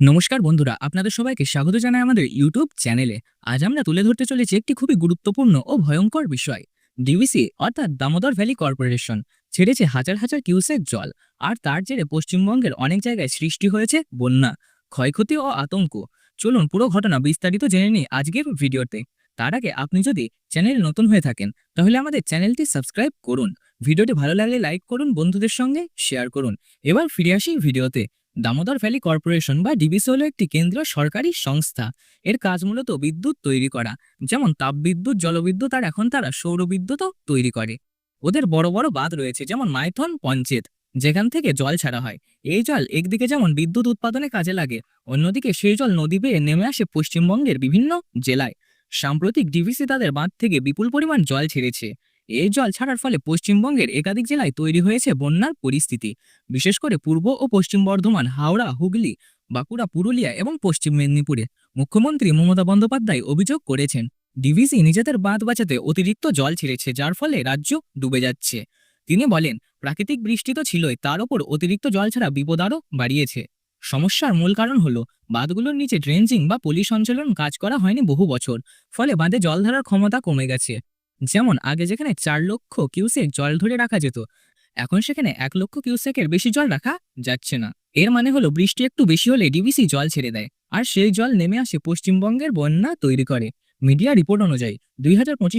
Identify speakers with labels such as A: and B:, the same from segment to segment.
A: নমস্কার বন্ধুরা, আপনাদের সবাইকে স্বাগত জানাই আমাদের ইউটিউব চ্যানেলে। আজ আমরা তুলে ধরতে চলেছি একটি খুবই গুরুত্বপূর্ণ ও ভয়ঙ্কর বিষয় ডিভিসি অর্থাৎ দামোদর ভ্যালি কর্পোরেশন। ছেড়েছে হাজার হাজার কিউসেক জল, আর তার জেরে পশ্চিমবঙ্গের অনেক জায়গায় সৃষ্টি হয়েছে বন্যা, ক্ষয়ক্ষতি ও আতঙ্ক। চলুন পুরো ঘটনা বিস্তারিত জেনে নিই আজকের ভিডিওতে। তার আগে আপনি যদি চ্যানেলে নতুন হয়ে থাকেন, তাহলে আমাদের চ্যানেলটি সাবস্ক্রাইব করুন। ভিডিওটি ভালো লাগলে লাইক করুন, বন্ধুদের সঙ্গে শেয়ার করুন। এবার ফিরে আসি ভিডিওতে। দামোদর ভ্যালি কর্পোরেশন বা ডিবিসি হলো একটি কেন্দ্রীয় সরকারি সংস্থা। এর কাজ মূলত বিদ্যুৎ তৈরি করা, যেমন তাপবিদ্যুৎ, জলবিদ্যুৎ আর এখন তারা সৌরবিদ্যুৎও তৈরি করে। ওদের বড় বড় বাঁধ রয়েছে, যেমন মাইথন পঞ্চেত, যেখান থেকে জল ছাড়া হয়। এই জল একদিকে যেমন বিদ্যুৎ উৎপাদনে কাজে লাগে, অন্যদিকে সেই জল নদী বেয়ে নেমে আসে পশ্চিমবঙ্গের বিভিন্ন জেলায়। সাম্প্রতিক ডিভিসি তাদের বাঁধ থেকে বিপুল পরিমাণ জল ছেড়েছে। এই জল ছাড়ার ফলে পশ্চিমবঙ্গের একাধিক জেলায় তৈরি হয়েছে বন্যার পরিস্থিতি। বিশেষ করে পূর্ব ও পশ্চিম বর্ধমান, হাওড়া, হুগলি, বাঁকুড়া, পুরুলিয়া এবং পশ্চিম মেদিনীপুরে মুখ্যমন্ত্রী মমতা বন্দ্যোপাধ্যায় অভিযোগ করেছেন, ডিভিসি নিজেদের বাঁধ বাঁচাতে অতিরিক্ত জল ছেড়েছে, যার ফলে রাজ্য ডুবে যাচ্ছে। তিনি বলেন, প্রাকৃতিক বৃষ্টি তো ছিলই, তার ওপর অতিরিক্ত জল ছাড়া বিপদ আরও বাড়িয়েছে। সমস্যার মূল কারণ হলো, বাঁধগুলোর নিচে ড্রেঞ্জিং বা পলি সঞ্চালন কাজ করা হয়নি বহু বছর, ফলে বাঁধে জল ধরার ক্ষমতা কমে গেছে। যেমন আগে যেখানে চার লক্ষ কিউসেক জল ধরে রাখা যেত, এখন সেখানে এক লক্ষ কিউসেকের বেশি জল রাখা যাচ্ছে না। এর মানে হলো বৃষ্টি একটু বেশি হলে ডিবিসি জল ছেড়ে দেয়, আর সেই জল নেমে আসে পশ্চিমবঙ্গের বন্যা তৈরি করে। মিডিয়া রিপোর্ট অনুযায়ী দুই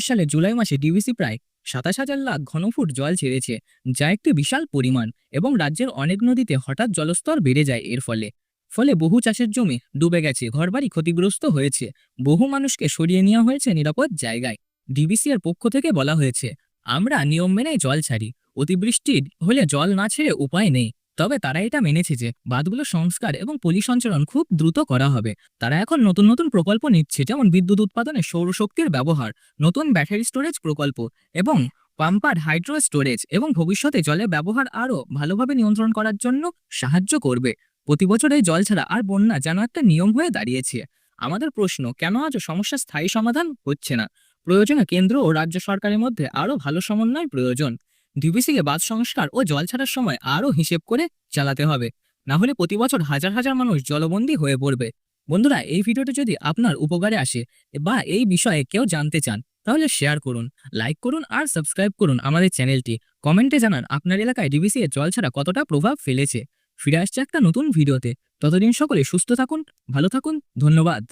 A: সালের জুলাই মাসে ডিবিসি প্রায় সাতাশ হাজার লাখ ঘনফুট জল ছেড়েছে, যা একটি বিশাল পরিমাণ এবং রাজ্যের অনেক নদীতে হঠাৎ জলস্তর বেড়ে যায় এর ফলে। ফলে বহু চাষের জমি ডুবে গেছে, ঘরবাড়ি ক্ষতিগ্রস্ত হয়েছে, বহু মানুষকে সরিয়ে নেওয়া হয়েছে নিরাপদ জায়গায়। ডিবিসি এর পক্ষ থেকে বলা হয়েছে, আমরা নিয়ম মেনে জল ছাড়ি। অতিবৃষ্টির হলে জল না ছেড়ে উপায় নেই। তবে তারা এটা মেনেছে যে, বাঁধগুলো সংস্কার এবং পলি খুব দ্রুত করা হবে। তারা এখন নতুন নতুন প্রকল্প নিচ্ছে, যেমন বিদ্যুৎ উৎপাদনে সৌরশক্তির ব্যবহার, নতুন ব্যাটারি স্টোরেজ প্রকল্প এবং পাম্পার হাইড্রো স্টোরেজ এবং ভবিষ্যতে জলের ব্যবহার আরও ভালোভাবে নিয়ন্ত্রণ করার জন্য সাহায্য করবে। প্রতি বছর এই জল ছাড়া আর বন্যা যেন একটা নিয়ম হয়ে দাঁড়িয়েছে। আমাদের প্রশ্ন, কেন আজ সমস্যার স্থায়ী সমাধান হচ্ছে না? প্রয়োজনে কেন্দ্র ও রাজ্য সরকারের মধ্যে আরও ভালো সমন্বয় প্রয়োজন। ডিবিসিকে বাদ সংস্কার ও জল ছাড়ার সময় আরও হিসেব করে চালাতে হবে। না হলে প্রতি বছর হাজার হাজার মানুষ জলবন্দী হয়ে পড়বে। বন্ধুরা, এই ভিডিওটি যদি আপনার উপকারে আসে বা এই বিষয়ে কেউ জানতে চান, তাহলে শেয়ার করুন, লাইক করুন আর সাবস্ক্রাইব করুন আমাদের চ্যানেলটি। কমেন্টে জানান আপনার এলাকায় ডিবিসি এর জল ছাড়া কতটা প্রভাব ফেলেছে। ফিরে আসছে একটা নতুন ভিডিওতে। ততদিন সকলে সুস্থ থাকুন, ভালো থাকুন, ধন্যবাদ।